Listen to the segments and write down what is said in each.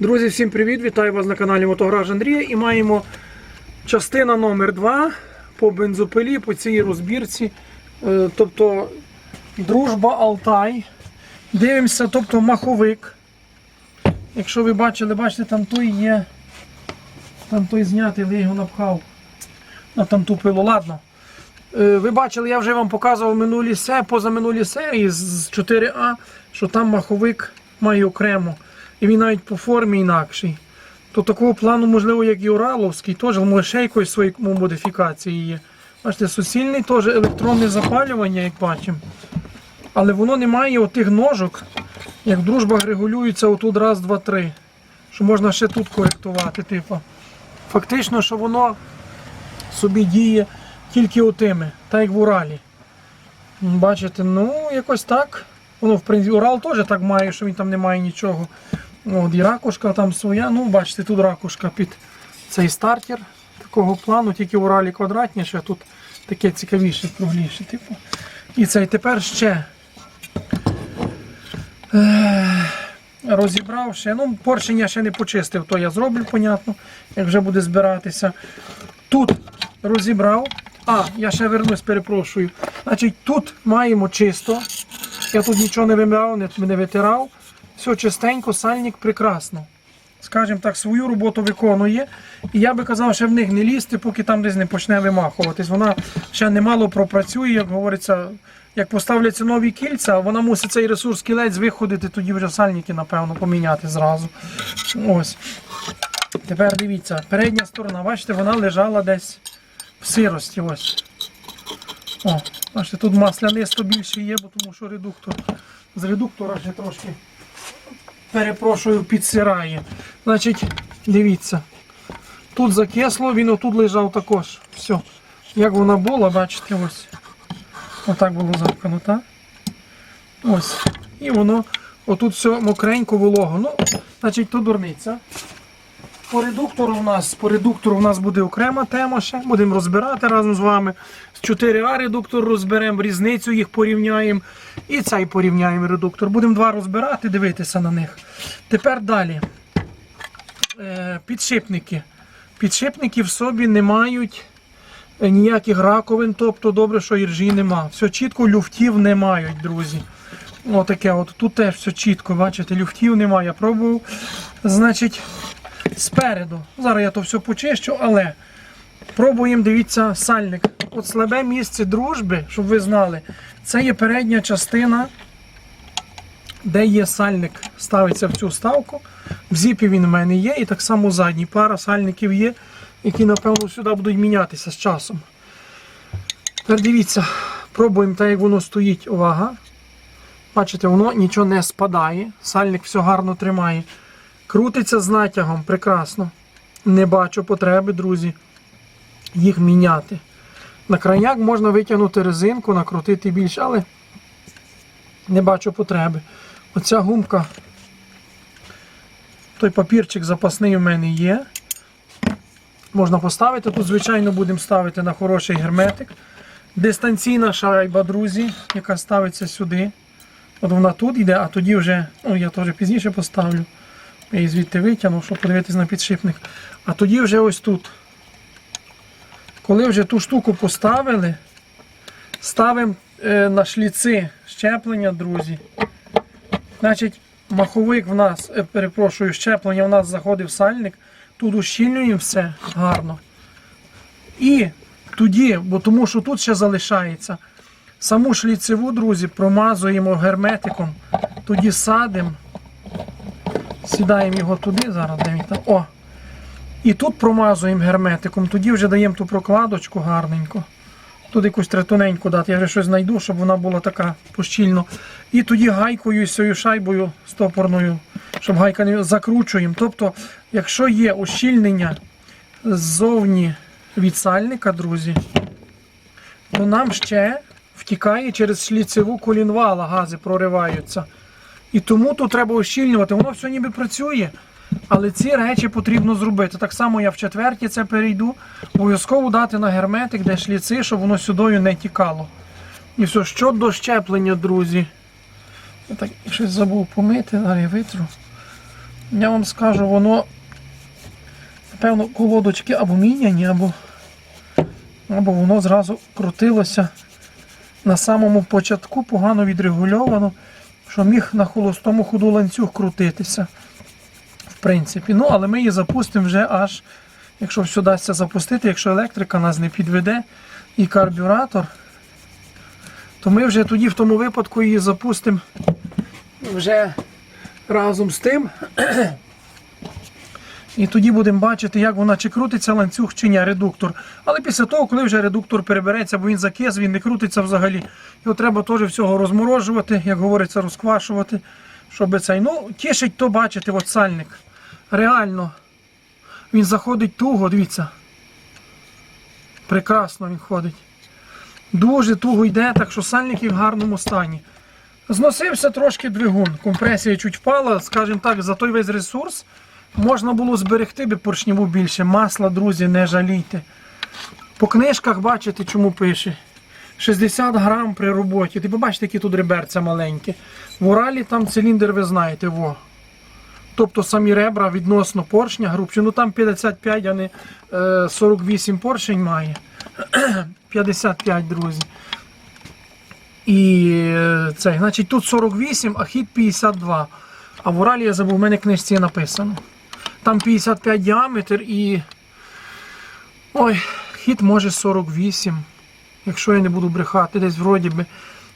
Друзі, всім привіт! Вітаю вас на каналі Мотограж Андрія і маємо частина номер 2 по бензопилі, по цій розбірці. Е, Тобто дружба Алтай. Дивимося, тобто маховик. Якщо ви бачили, бачите, там той є. Там той знятий, але я його напхав. На там ту пилу, ладно. Е, Ви бачили, я вже вам показував минулі позаминулі серії з 4А, що там маховик має окремо. І він навіть по формі інакший. То такого плану, можливо, як і Ураловський, теж може ще якоїсь свої модифікації є. Бачите, суцільний теж електронне запалювання, як бачимо. Але воно не має отих ножок, як в дружбах регулюється отут раз, два, три. Що можна ще тут коректувати, типу. Фактично, що воно собі діє тільки отими, так як в Уралі. Бачите, ну якось так. Воно, в принципі, Урал теж так має, що він там не має нічого. От, і ракушка там своя. Ну, бачите, тут ракушка під цей стартер такого плану, тільки в Уралі квадратніше, тут таке цікавіше, кругліше. Типу. І цей тепер ще е, розібрав ще. Ну, поршень я ще не почистив, то я зроблю, понятно, як вже буде збиратися. Тут розібрав. А, я ще вернусь, перепрошую. Значить, тут маємо чисто. Я тут нічого не вимивав, не витирав. Все чистенько, сальник прекрасно. Скажімо так, свою роботу виконує. І я би казав, що в них не лізти, поки там десь не почне вимахуватись. Вона ще немало пропрацює, як говориться, як поставляться нові кільця, вона мусить цей ресурс кілець виходити, тоді вже сальники, напевно, поміняти зразу. Ось. Тепер дивіться, передня сторона, бачите, вона лежала десь в сирості. Ось. О, бачите, тут маслянисто більше є, бо тому що редуктор з редуктора ще трошки перепрошую, підсирає. Значить, дивіться. Тут закисло, він отут лежав також. Все. Як вона була, бачите, ось. Отак було запхано, так? Ось. І воно отут все мокренько, волого. Ну, значить, то дурниця. По редуктору у нас, по редуктору у нас буде окрема тема ще. Будемо розбирати разом з вами. З 4А редуктор розберемо, різницю їх порівняємо. І цей порівняємо редуктор. Будемо два розбирати, дивитися на них. Тепер далі. Е, підшипники. Підшипники в собі не мають е, ніяких раковин, тобто добре, що іржі нема. Все чітко, люфтів не мають, друзі. Отаке от. Тут теж все чітко, бачите, люфтів немає. Я пробував. Значить, спереду. Зараз я то все почищу, але пробуємо, дивіться, сальник. От слабе місце дружби, щоб ви знали, це є передня частина, де є сальник, ставиться в цю ставку. В зіпі він в мене є, і так само задній. Пара сальників є, які, напевно, сюди будуть мінятися з часом. Тепер дивіться, пробуємо так, як воно стоїть. Увага. Бачите, воно нічого не спадає. Сальник все гарно тримає. Крутиться з натягом, прекрасно. Не бачу потреби, друзі, їх міняти. На крайняк можна витягнути резинку, накрутити більше, але не бачу потреби. Оця гумка, той папірчик запасний у мене є. Можна поставити. Тут, звичайно, будемо ставити на хороший герметик. Дистанційна шайба, друзі, яка ставиться сюди. От вона тут йде, а тоді вже, ну я теж пізніше поставлю. Я її звідти витягну, щоб подивитись на підшипник. А тоді вже ось тут. Коли вже ту штуку поставили, ставимо е, на шліци щеплення, друзі. Значить, маховик в нас, е, перепрошую, щеплення в нас заходить в сальник. Тут ущільнюємо все гарно. І тоді, бо тому що тут ще залишається, саму шліцеву, друзі, промазуємо герметиком, тоді садимо. Сідаємо його туди, зараз де він там. О! І тут промазуємо герметиком, тоді вже даємо ту прокладочку гарненько. Тут якусь третоненьку дати, я вже щось знайду, щоб вона була така пощільно. І тоді гайкою і цією шайбою стопорною, щоб гайка не закручуємо. Тобто, якщо є ущільнення ззовні від сальника, друзі, то нам ще втікає через шліцеву колінвала, гази прориваються. І тому тут треба ущільнювати. Воно все ніби працює. Але ці речі потрібно зробити. Так само я в четвертій це перейду. Обов'язково дати на герметик, де шліци, щоб воно сюдою не тікало. І все, щодо щеплення, друзі. Я так щось забув помити, я витру. я вам скажу, воно, напевно, колодочки або міняні, або, або воно зразу крутилося на самому початку, погано відрегульовано, що міг на холостому ходу ланцюг крутитися. В принципі. Ну, але ми її запустимо вже аж, якщо все вдасться запустити, якщо електрика нас не підведе і карбюратор, то ми вже тоді в тому випадку її запустимо вже разом з тим. І тоді будемо бачити, як вона чи крутиться ланцюг, чи ні, редуктор. Але після того, коли вже редуктор перебереться, бо він закис, він не крутиться взагалі. Його треба теж всього розморожувати, як говориться, розквашувати. Щоб цей. Ну, тішить то бачити, от сальник. Реально. Він заходить туго, дивіться. Прекрасно він ходить. Дуже туго йде, так що сальники в гарному стані. Зносився трошки двигун, компресія чуть впала, скажімо так, за той весь ресурс можна було зберегти би поршневу більше. Масла, друзі, не жалійте. По книжках бачите, чому пише. 60 грам при роботі. Ти побачите, які тут реберця маленькі. В Уралі там циліндр, ви знаєте, во. Тобто самі ребра відносно поршня грубші. Ну там 55, а не е, 48 поршень має. 55, друзі. І е, цей, значить, тут 48, а хід 52. А в Уралі я забув, в мене книжці написано. Там 55 діаметр і. Ой, хід може 48. Якщо я не буду брехати, десь вроді би.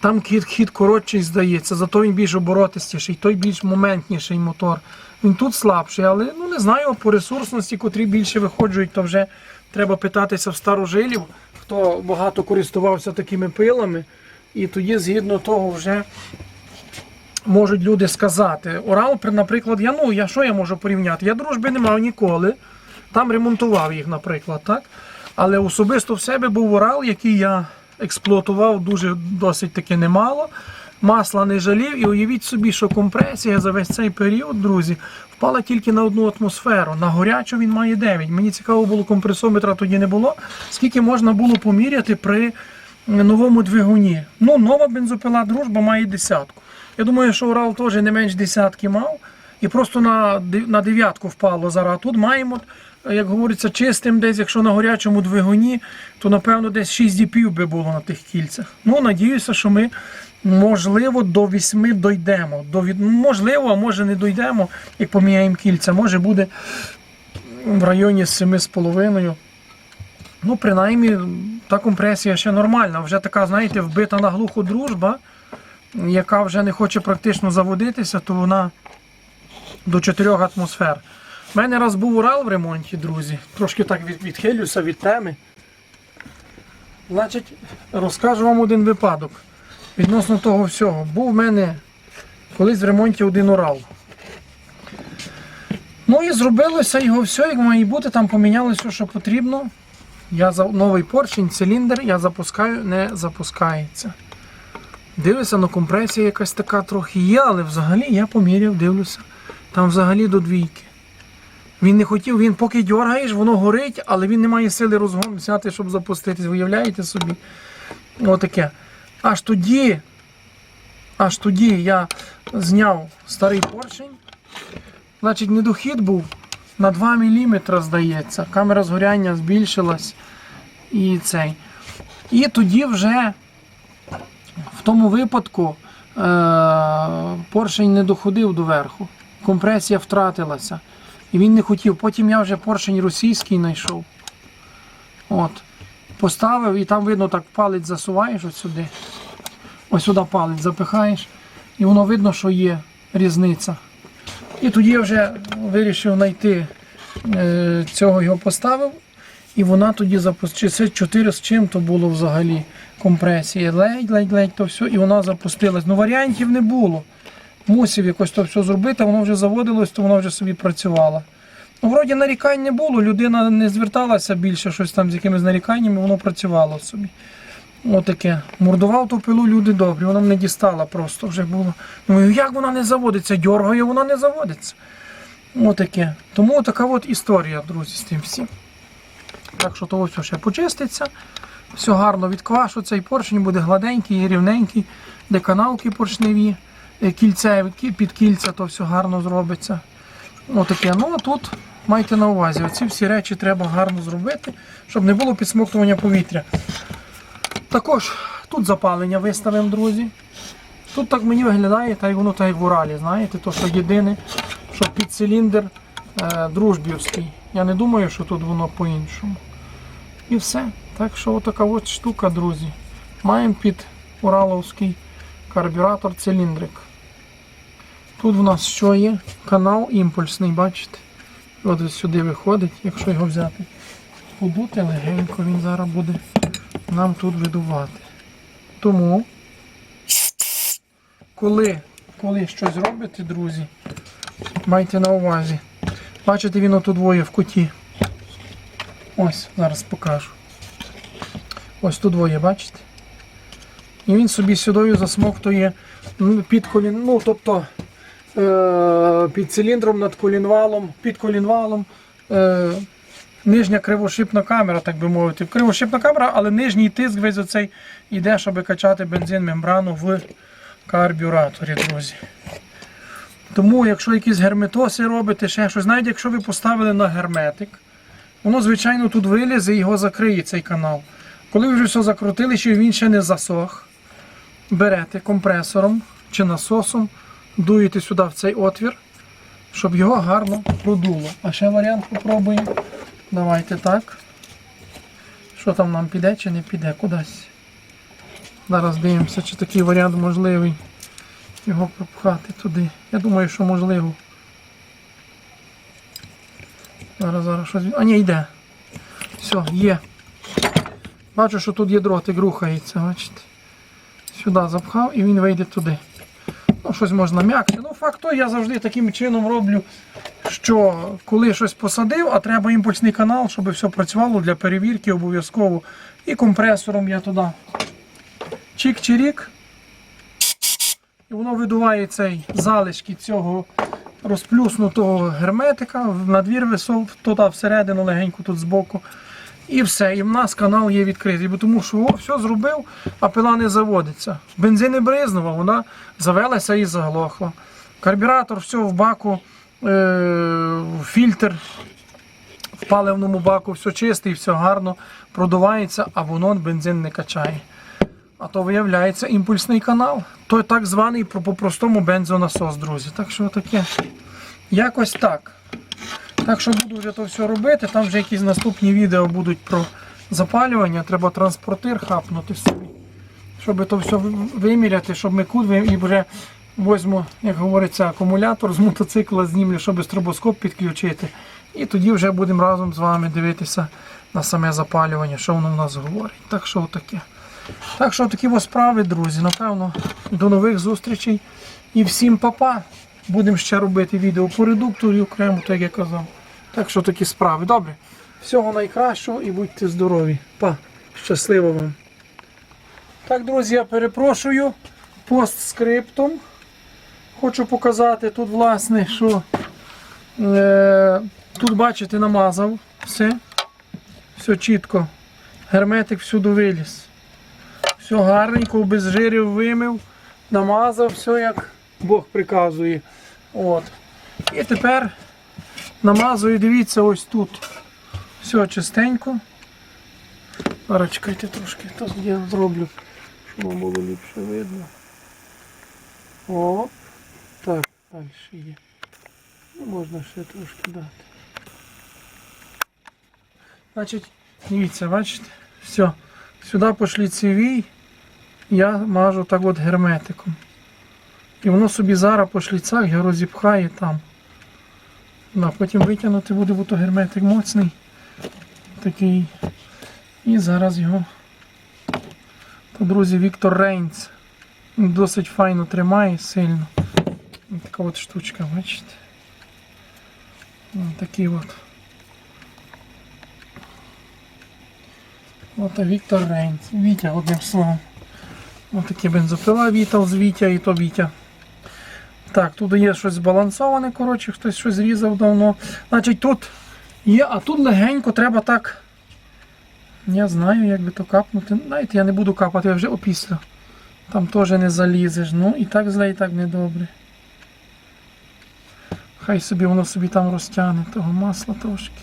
Там хід, хід коротший здається, зато він більш оборотистіший, той більш моментніший мотор. Він тут слабший, але ну не знаю, по ресурсності, котрі більше виходжують, то вже треба питатися в старожилів, хто багато користувався такими пилами. І тоді, згідно того, вже можуть люди сказати. Урал, наприклад, я ну я що я можу порівняти? Я дружби не мав ніколи. Там ремонтував їх, наприклад, так? Але особисто в себе був Урал, який я експлуатував дуже досить таки немало. Масла не жалів, і уявіть собі, що компресія за весь цей період, друзі, впала тільки на одну атмосферу. На горячу він має 9. Мені цікаво було, компресометра тоді не було. Скільки можна було поміряти при новому двигуні. Ну, нова бензопила дружба має десятку. Я думаю, що Урал теж не менш десятки мав. І просто на, на дев'ятку впало зараз. Тут маємо, як говориться, чистим десь, якщо на горячому двигуні, то напевно десь 6 діпів би було на тих кільцях. Ну, надіюся, що ми, можливо, до 8 дійдемо. До. Можливо, а може не дійдемо, як поміняємо кільця. Може буде в районі 7,5. Ну, принаймні, та компресія ще нормальна. Вже така, знаєте, вбита на глуху дружба, яка вже не хоче практично заводитися, то вона до 4 атмосфер. У мене раз був Урал в ремонті, друзі. Трошки так відхилюся від теми. Значить, розкажу вам один випадок. Відносно того всього. Був в мене колись в ремонті один Урал. Ну і зробилося його все, як має бути, там помінялося, все, що потрібно. Я за новий поршень, циліндр, я запускаю, не запускається. Дивлюся, ну компресія якась така трохи є, але взагалі я поміряв, дивлюся. Там взагалі до двійки. Він не хотів, він поки дергаєш, воно горить, але він не має сили розгон взяти, щоб запуститись. Уявляєте собі? Отаке. Аж тоді, аж тоді я зняв старий поршень. Значить, недохід був на 2 мм, здається. Камера згоряння збільшилась. І цей. І тоді вже в тому випадку е- поршень не доходив до верху. Компресія втратилася. І він не хотів. Потім я вже поршень російський знайшов. От. Поставив і там видно, так палець засуваєш ось сюди. Ось сюди палець запихаєш. І воно видно, що є різниця. І тоді я вже вирішив знайти е, цього його поставив. І вона тоді запустила. Це 4 з чим то було взагалі компресія. Ледь-ледь-ледь то все, і вона запустилась. Ну варіантів не було. Мусив якось то все зробити, воно вже заводилось, то воно вже собі працювало. Ну, вроді нарікань не було, людина не зверталася більше щось там з якимись наріканнями, воно працювало собі. Отаке. Мордував ту пилу люди добрі, вона мене дістала просто вже було. Ну як вона не заводиться? Дьоргає, вона не заводиться. Отаке. Тому така от історія, друзі, з тим всім. Так що того все ще почиститься. Все гарно відквашу, цей поршень буде гладенький і рівненький, де канавки поршневі, е, кільцеві, під кільця, то все гарно зробиться. Отаке. Ну а тут майте на увазі, оці всі речі треба гарно зробити, щоб не було підсмоктування повітря. Також тут запалення виставимо, друзі. Тут так мені виглядає, та й воно так як в Уралі, знаєте, то що єдине, що під циліндр е, дружбівський. Я не думаю, що тут воно по-іншому. І все. Так що отака от штука, друзі. Маємо під Ураловський карбюратор циліндрик. Тут в нас що є? Канал імпульсний, бачите? От ось сюди виходить, якщо його взяти. Подути легенько, він зараз буде нам тут видувати. Тому, коли, коли щось робите, друзі, майте на увазі. Бачите, він отут двоє в куті. Ось, зараз покажу. Ось тут двоє, бачите? І він собі сюдою засмоктує ну, під колін, ну, тобто е, під циліндром над колінвалом, під колінвалом. Е, нижня кривошипна камера, так би мовити. Кривошипна камера, але нижній тиск весь оцей йде, щоб качати бензин мембрану в карбюраторі, друзі. Тому, якщо якісь герметоси робите, ще щось, навіть якщо ви поставили на герметик, воно, звичайно, тут вилізе і його закриє цей канал. Коли ви вже все закрутили, що він ще не засох, берете компресором чи насосом, дуєте сюди в цей отвір, щоб його гарно продуло. А ще варіант попробуємо. Давайте так. Що там нам піде чи не піде кудись. Зараз дивимося, чи такий варіант можливий. Його пропхати туди. Я думаю, що можливо. Зараз, зараз щось. А ні, йде. Все, є. Бачу, що тут є дротик, рухається, бачите. Сюди запхав і він вийде туди. Ну, щось можна м'якше. Ну, факт той, я завжди таким чином роблю, що коли щось посадив, а треба імпульсний канал, щоб все працювало для перевірки обов'язково. І компресором я туди чик-чирік. І воно видуває цей залишки цього розплюснутого герметика, в надвір висов, туди всередину легенько тут збоку. І все, і в нас канал є відкритий, бо тому що о, все зробив, а пила не заводиться. Бензин не бризнув, вона завелася і заглохла. Карбюратор, все в баку, е- фільтр в паливному баку, все чистий, все гарно продувається, а воно бензин не качає. А то виявляється імпульсний канал. Той так званий по- по-простому бензонасос, друзі. Так що таке. Якось так. Так що буду вже то все робити. Там вже якісь наступні відео будуть про запалювання. Треба транспортир хапнути собі. Щоб то все виміряти, щоб ми куди і вже возьму, як говориться, акумулятор з мотоцикла знімлю, щоб стробоскоп підключити. І тоді вже будемо разом з вами дивитися на саме запалювання, що воно в нас говорить. Так що таке. Так що такі справи, друзі. Напевно, до нових зустрічей. І всім па-па. Будемо ще робити відео по редукторі окремо, так як я казав. Так що такі справи. Добре. Всього найкращого і будьте здорові. Па. Щасливо вам. Так, друзі, я перепрошую. Постскриптом. Хочу показати тут, власне, що е, тут, бачите, намазав все. Все чітко. Герметик всюди виліз. Все гарненько, без жирів вимив, намазав, все як Бог приказує. От. І тепер намазую, дивіться, ось тут. Все чистенько. Зараз чекайте трошки, то я зроблю, щоб вам було ліпше видно. О, так, далі є. Ну, можна ще трошки дати. Значить, дивіться, бачите? Все. Сюди пішли цівій, я мажу так от герметиком. І воно собі зараз по шліцах його розіпхає там. Да, потім витягнути буде, бо то герметик моцний. Такий. І зараз його. То, друзі, Віктор Рейнц. Він Досить файно тримає, сильно. Така от штучка, бачите? Ось такий от. От Віктор Рейнц. Вітя, одним словом. Ось такі бензопила Вітал з Вітя і то Вітя. Так, тут є щось збалансоване, коротше, хтось щось зрізав давно. Значить, тут є, а тут легенько треба так. Я знаю, як би то капнути. Знаєте, я не буду капати, я вже опісля. Там теж не залізеш. Ну і так зле, і так недобре. Хай собі воно собі там розтягне того масла трошки.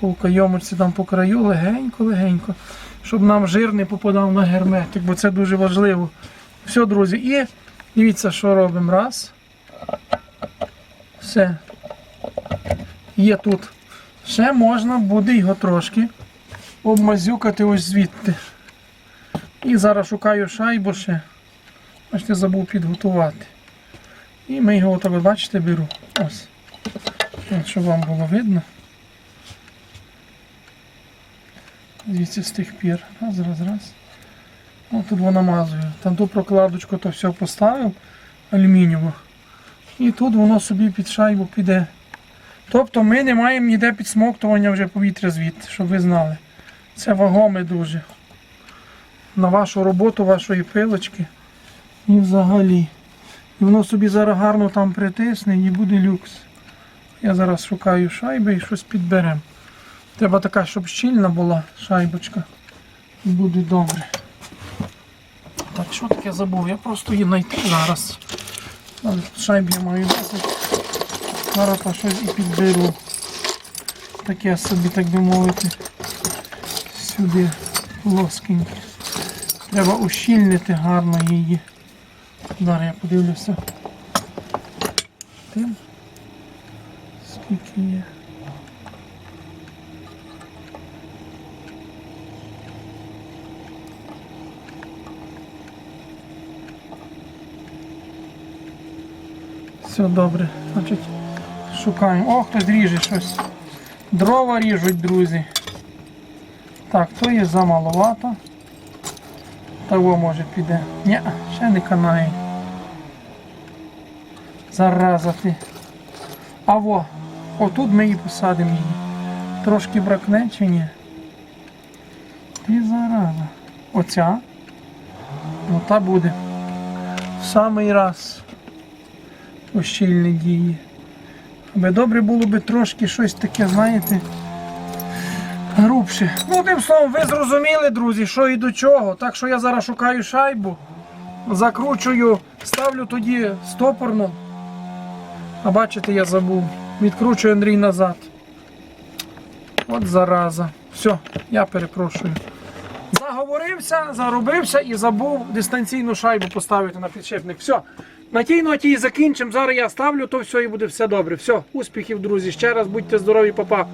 По кайомочці там по краю легенько-легенько. Щоб нам жир не попадав на герметик, бо це дуже важливо. Все, друзі, і дивіться, що робимо. Раз. Все. Є тут. Ще можна буде його трошки обмазюкати ось звідти. І зараз шукаю шайбу ще. Бачите, забув підготувати. І ми його отак, бачите, беру. Ось. Щоб вам було видно. Звідси з тих пір. Раз, раз, раз. О, тут воно намазую. Там ту прокладочку то все поставив алюмінієву. І тут воно собі під шайбу піде. Тобто ми не маємо ніде підсмоктування вже повітря звідти, щоб ви знали. Це вагоме дуже. На вашу роботу, вашої пилочки. І взагалі. І воно собі зараз гарно там притисне і буде люкс. Я зараз шукаю шайби і щось підберемо. Треба така, щоб щільна була шайбочка. Буде добре. Так, що таке забув? Я просто її знайти зараз. Але шайб я маю 10. Зараз щось і підберу. Таке собі, так би мовити, сюди плоскеньке. Треба ущільнити гарно її. Зараз я подивлюся. Тим. Скільки є. Все добре. Значить, шукаємо. О, хтось ріже щось. Дрова ріжуть, друзі. Так, то є замаловато. Того може піде. Ні, ще не канає. Зараза ти. А во, отут ми її посадимо її. Трошки бракне чи ні? Ти зараза. Оця. Ну та буде. В самий раз. Ощільні дії. Аби добре було би трошки щось таке, знаєте, грубше. Ну, одним словом, ви зрозуміли, друзі, що і до чого. Так що я зараз шукаю шайбу, закручую, ставлю тоді стопорно. А бачите, я забув. Відкручую Андрій назад. От зараза. Все, я перепрошую. Заговорився, заробився і забув дистанційну шайбу поставити на підшипник. Все. На тій ноті і закінчимо. Зараз я ставлю то все і буде все добре. Все, успіхів, друзі. Ще раз будьте здорові, папа.